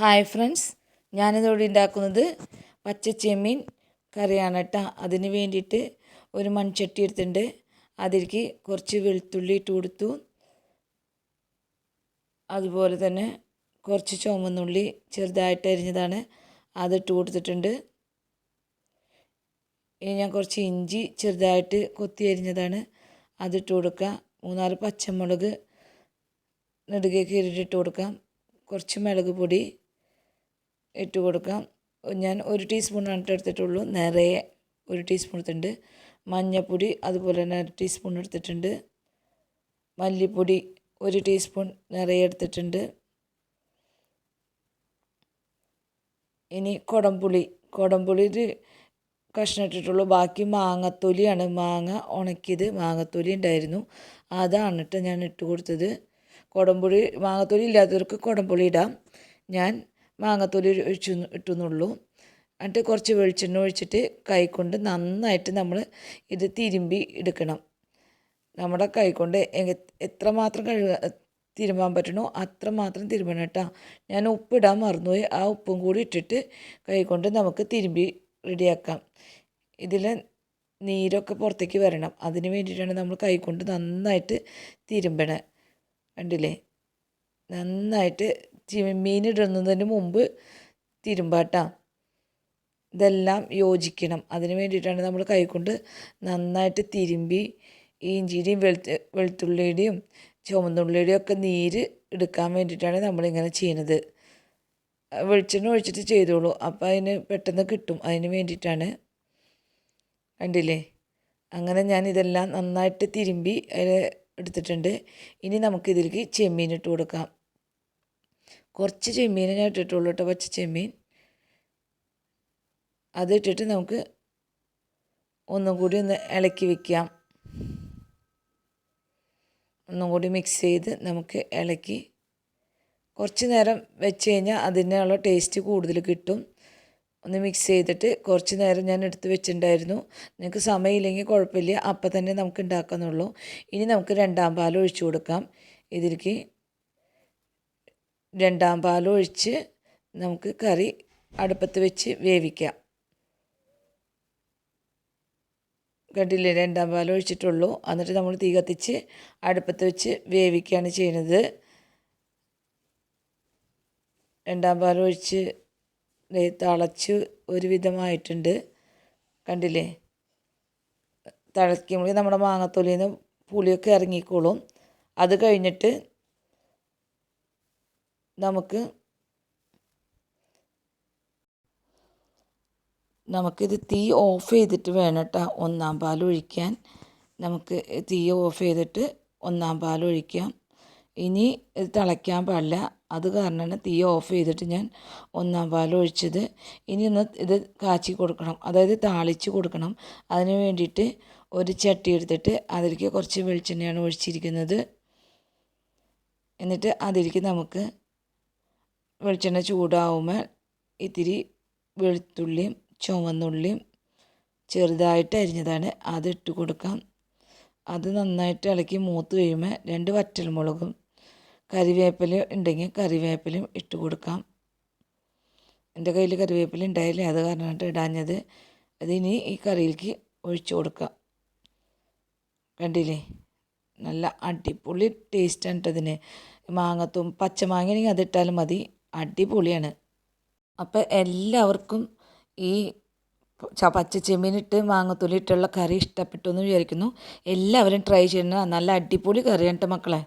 Hi friends ഞാനിതോടെ ഉണ്ടാക്കുന്നത് പച്ച ചെമ്മീൻ കറിയാണ് കേട്ടോ അതിന് വേണ്ടിയിട്ട് ഒരു മൺചട്ടി എടുത്തിട്ടുണ്ട്. അതിലേക്ക് കുറച്ച് വെളുത്തുള്ളി ഇട്ട് കൊടുത്തു. അതുപോലെ തന്നെ കുറച്ച് ചുമന്നുള്ളി ചെറുതായിട്ട് അരിഞ്ഞതാണ്. അതിട്ട് കൊടുത്തിട്ടുണ്ട്. ഇനി ഞാൻ കുറച്ച് ഇഞ്ചി ചെറുതായിട്ട് കൊത്തി അരിഞ്ഞതാണ്. അതിട്ട് കൊടുക്കുക മൂന്നാൽ പച്ചമുളക് നെടുകയൊക്കെ കീറിയിട്ട് കൊടുക്കാം. കുറച്ച് മുളക് പൊടി ഇട്ട് കൊടുക്കാം. ഞാൻ ഒരു ടീസ്പൂണാണ് എടുത്തിട്ടുള്ളൂ. നിറയെ ഒരു ടീസ്പൂൺ എടുത്തിട്ടുണ്ട്. മഞ്ഞൾപ്പൊടി അതുപോലെ തന്നെ അര ടീസ്പൂൺ എടുത്തിട്ടുണ്ട്. മല്ലിപ്പൊടി ഒരു ടീസ്പൂൺ നിറയെ എടുത്തിട്ടുണ്ട്. ഇനി കുടംപുളി. കുടംപുളി ഒരു കഷ്ണം ഇട്ടിട്ടുള്ളൂ. ബാക്കി മാങ്ങത്തൊലിയാണ്. മാങ്ങ ഉണക്കിയത്. മാങ്ങത്തൊലി ഉണ്ടായിരുന്നു. അതാണ് ഇട്ട് ഞാൻ ഇട്ട് കൊടുത്തത്. കുടംപുളി മാങ്ങത്തൊലി ഇല്ലാത്തവർക്ക് കുടംപുളി ഇടാം. ഞാൻ മാങ്ങത്തൊലി ഒഴിച്ചു ഇട്ടുന്നുള്ളൂ. എന്നിട്ട് കുറച്ച് വെളിച്ചെണ്ണ ഒഴിച്ചിട്ട് കൈകൊണ്ട് നന്നായിട്ട് നമ്മൾ ഇത് തിരുമ്പി എടുക്കണം. നമ്മുടെ കൈകൊണ്ട് എത്രമാത്രം കഴുക തിരുമ്പാൻ പറ്റണോ അത്രമാത്രം തിരുമ്പണം കേട്ടോ. ഞാൻ ഉപ്പിടാൻ മറന്നുപോയി. ആ ഉപ്പും കൂടി ഇട്ടിട്ട് കൈകൊണ്ട് നമുക്ക് തിരുമ്പി റെഡിയാക്കാം. ഇതിൽ നീരൊക്കെ പുറത്തേക്ക് വരണം. അതിന് വേണ്ടിയിട്ടാണ് നമ്മൾ കൈകൊണ്ട് നന്നായിട്ട് തിരുമ്പണേ. കണ്ടില്ലേ? നന്നായിട്ട് മീനിടുന്നതിന് മുമ്പ് തിരുമ്പാട്ടാ. ഇതെല്ലാം യോജിക്കണം. അതിന് വേണ്ടിയിട്ടാണ് നമ്മൾ കൈകൊണ്ട് നന്നായിട്ട് തിരുമ്പി ഇഞ്ചിയുടെയും വെളുത്ത് വെളുത്തുള്ളിയുടെയും ചുമന്നുള്ളിയുടെയും ഒക്കെ നീര് എടുക്കാൻ വേണ്ടിയിട്ടാണ് നമ്മളിങ്ങനെ ചെയ്യുന്നത്. വെളിച്ചെണ്ണ ഒഴിച്ചിട്ട് ചെയ്തോളൂ. അപ്പോൾ അതിന് പെട്ടെന്ന് കിട്ടും. അതിന് വേണ്ടിയിട്ടാണ്. കണ്ടില്ലേ? അങ്ങനെ ഞാൻ ഇതെല്ലാം നന്നായിട്ട് തിരുമ്പി എടുത്തിട്ടുണ്ട്. ഇനി നമുക്കിതിലേക്ക് ചെമ്മീൻ ഇട്ട് കൊടുക്കാം. കുറച്ച് ചെമ്മീനെ ഞാൻ ഇട്ടിട്ടുള്ളൂ കേട്ടോ പച്ച ചെമ്മീൻ. അതിട്ടിട്ട് നമുക്ക് ഒന്നും കൂടി ഒന്ന് ഇളക്കി വെക്കാം. ഒന്നും കൂടി മിക്സ് ചെയ്ത് നമുക്ക് ഇളക്കി കുറച്ച് നേരം വെച്ച് കഴിഞ്ഞാൽ അതിനുള്ള ടേസ്റ്റ് കൂടുതൽ കിട്ടും. ഒന്ന് മിക്സ് ചെയ്തിട്ട് കുറച്ച് നേരം ഞാൻ എടുത്ത് വെച്ചിട്ടുണ്ടായിരുന്നു. നിങ്ങൾക്ക് സമയമില്ലെങ്കിൽ കുഴപ്പമില്ല അപ്പം തന്നെ നമുക്ക് ഉണ്ടാക്കാന്നുള്ളൂ. ഇനി നമുക്ക് രണ്ടാം പാൽ ഒഴിച്ചു കൊടുക്കാം. ഇതിലേക്ക് രണ്ടാം പാലും ഒഴിച്ച് നമുക്ക് കറി അടുപ്പത്ത് വെച്ച് വേവിക്കാം. കണ്ടില്ലേ? രണ്ടാം പാൽ ഒഴിച്ചിട്ടുള്ളൂ. എന്നിട്ട് നമ്മൾ തീ കത്തിച്ച് അടുപ്പത്ത് വെച്ച് വേവിക്കുകയാണ് ചെയ്യുന്നത്. രണ്ടാം പാൽ ഒഴിച്ച് തിളച്ച് ഒരുവിധമായിട്ടുണ്ട്. കണ്ടില്ലേ? തിളയ്ക്കുമ്പോൾ നമ്മുടെ മാങ്ങത്തൊലിയിൽ നിന്ന് പുളിയൊക്കെ ഇറങ്ങിക്കോളും. അത് കഴിഞ്ഞിട്ട് നമുക്ക് നമുക്കിത് തീ ഓഫ് ചെയ്തിട്ട് വേണം കേട്ടോ ഒന്നാം പാൽ ഒഴിക്കാൻ. നമുക്ക് തീ ഓഫ് ചെയ്തിട്ട് ഒന്നാം പാൽ ഒഴിക്കാം. ഇനി ഇത് തിളയ്ക്കാൻ പാടില്ല. അത് കാരണമാണ് തീ ഓഫ് ചെയ്തിട്ട് ഞാൻ ഒന്നാം പാൽ ഒഴിച്ചത്. ഇനി ഒന്ന് ഇത് കാച്ചി കൊടുക്കണം. അതായത് താളിച്ച് കൊടുക്കണം. അതിന് വേണ്ടിയിട്ട് ഒരു ചട്ടി എടുത്തിട്ട് അതിലേക്ക് കുറച്ച് വെളിച്ചെണ്ണയാണ് ഒഴിച്ചിരിക്കുന്നത്. എന്നിട്ട് അതിലേക്ക് നമുക്ക് വെളിച്ചെണ്ണ ചൂടാവുമ്പോൾ ഇത്തിരി വെളുത്തുള്ളിയും ചുവന്നുള്ളിയും ചെറുതായിട്ട് അരിഞ്ഞതാണ്. അത് ഇട്ട് കൊടുക്കാം. അത് നന്നായിട്ട് ഇളക്കി മൂത്ത് കഴിയുമ്പോൾ രണ്ട് വറ്റൽമുളകും കറിവേപ്പില ഉണ്ടെങ്കിൽ കറിവേപ്പിലയും ഇട്ട് കൊടുക്കാം. എന്റെ കയ്യിൽ കറിവേപ്പില ഉണ്ടായില്ല. അത് കാരണമായിട്ട് ഇടാഞ്ഞത്. അതിനി ഈ കറിയിലേക്ക് ഒഴിച്ചു കൊടുക്കാം. കണ്ടില്ലേ? നല്ല അടിപൊളി ടേസ്റ്റാണ് കേട്ടതിന് മാങ്ങത്തും പച്ചമാങ്ങയാണെങ്കിൽ അതിട്ടാലും മതി. അടിപൊളിയാണ്. അപ്പോൾ എല്ലാവർക്കും ഈ പച്ച ചെമ്മീനിട്ട് മാങ്ങത്തൊലി ഇട്ടുള്ള കറി ഇഷ്ടപ്പെട്ടു എന്ന് വിചാരിക്കുന്നു. എല്ലാവരും ട്രൈ ചെയ്യണം. നല്ല അടിപൊളി കറിയാണ് കേട്ടോ മക്കളെ.